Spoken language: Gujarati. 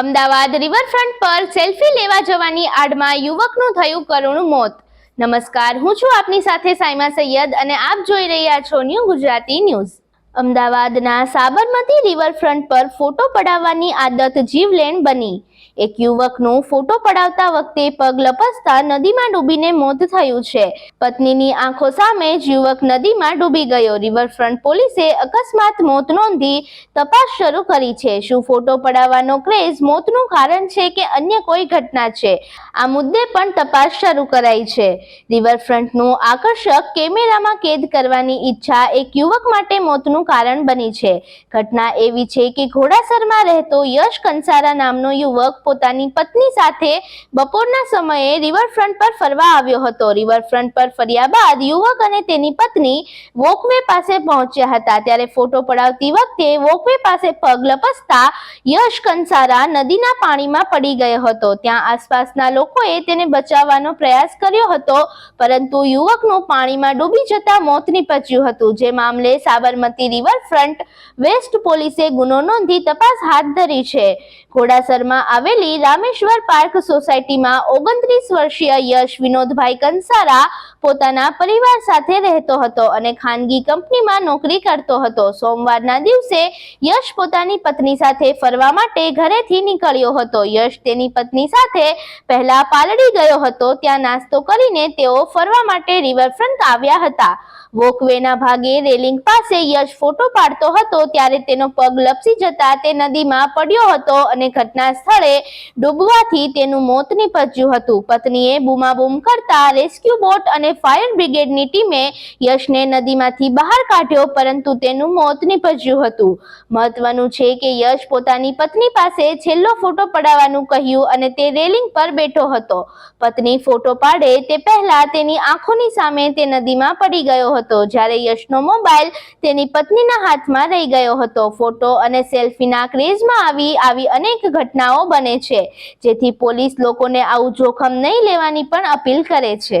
અમદાવાદ રિવરફ્રન્ટ પર સેલ્ફી લેવા જવાની આડમાં યુવકનું થયું કરુણ મોત. નમસ્કાર, હું છું આપની સાથે સાયમા સૈયદ અને આપ જોઈ રહ્યા છો ન્યૂ ગુજરાતી ન્યૂઝ. અમદાવાદના સાબરમતી રિવરફ્રન્ટ પર ફોટો પડાવવાની આદત જીવલેણ બની. એક યુવકનું ફોટો પડાવતા વખતે પગ લપસતા નદીમાં ડૂબીને મોત થયું છે. પત્નીની આંખો સામે જ યુવક નદીમાં ડૂબી ગયો. રિવરફ્રન્ટ પોલીસે અકસ્માત મોત નોંધી તપાસ શરૂ કરી છે. શું ફોટો પડાવવાનો ક્રેઝ મોતનું કારણ છે કે અન્ય કોઈ ઘટના છે? આ મુદ્દે પણ તપાસ શરૂ કરાઈ છે. રિવરફ્રન્ટનું આકર્ષક કેમેરામાં કેદ કરવાની ઈચ્છા એક યુવક માટે મોતનું કારણ બની છે. ઘટના એવી છે કે ઘોડાસરમાં રહેતો યશ કંસારા નામનો યુવક પોતાની પત્ની સાથે બપોરના સમયે રિવરફ્રન્ટ પર ફરવા આવ્યો હતો. રિવરફ્રન્ટ પર ફર્યા બાદ યુવક અને તેની પત્ની વોકવે પાસે પહોંચ્યા હતા. ત્યારે ફોટો પડાવતી વખતે વોકવે પાસે પગ લપસતા યશ કંસારા નદીના પાણીમાં પડી ગયો હતો. ત્યાં આસપાસના લોકોએ તેને બચાવવાનો પ્રયાસ કર્યો હતો, પરંતુ યુવકનું પાણીમાં ડૂબી જતા મોત નીપજ્યું હતું. જે મામલે સાબરમતી રિવરફ્રન્ટ વેસ્ટ પોલીસે ગુનો નોંધી તપાસ હાથ ધરી છે. ઘોડાસરમાં આવેલી રામેશ્વર પાર્ક સોસાયટીમાં ઓગણત્રીસ વર્ષીય યશ વિનોદભાઈ કંસારા પોતાના પરિવાર સાથે રહેતો હતો અને ખાનગી કંપનીમાં નોકરી કરતો હતો. સોમવારના દિવસે યશ પોતાની પત્ની સાથે ફરવા માટે ઘરેથી નીકળ્યો હતો. યશ તેની પત્ની સાથે પહેલા પાલડી ગયો હતો, ત્યાં નાસ્તો કરીને તેઓ ફરવા માટે રિવરફ્રન્ટ આવ્યા હતા. વોકવેના ભાગે રેલિંગ પાસે યશ ફોટો પાડતો હતો, ત્યારે તેનો પગ લપસી જતા તે નદીમાં પડ્યો હતો અને ઘટના સ્થળે ડૂબવાથી તેનું મોત નીપજ્યું હતું. પત્નીએ બૂમાબૂમ કરતા રેસ્ક્યુ બોટ અને ફાયર બ્રિગેડની ટીમે યશને નદીમાંથી બહાર કાઢ્યો, પરંતુ તેનું મોત નીપજ્યું હતું. મહત્વનું છે કે યશ પોતાની પત્ની પાસે છેલ્લો ફોટો પડાવવાનું કહ્યું અને તે રેલિંગ પર બેઠો હતો. પત્ની ફોટો પાડે તે પહેલા તેની આંખોની સામે તે નદીમાં પડી ગયો હતો. જ્યારે યશનો મોબાઈલ તેની પત્નીના હાથમાં રહી ગયો હતો. ફોટો અને સેલ્ફીના ક્રેઝમાં આવી આવી અનેક ઘટનાઓ બને છે, જેથી પોલીસ લોકોને આવું જોખમ નહીં લેવાની પણ અપીલ કરે છે.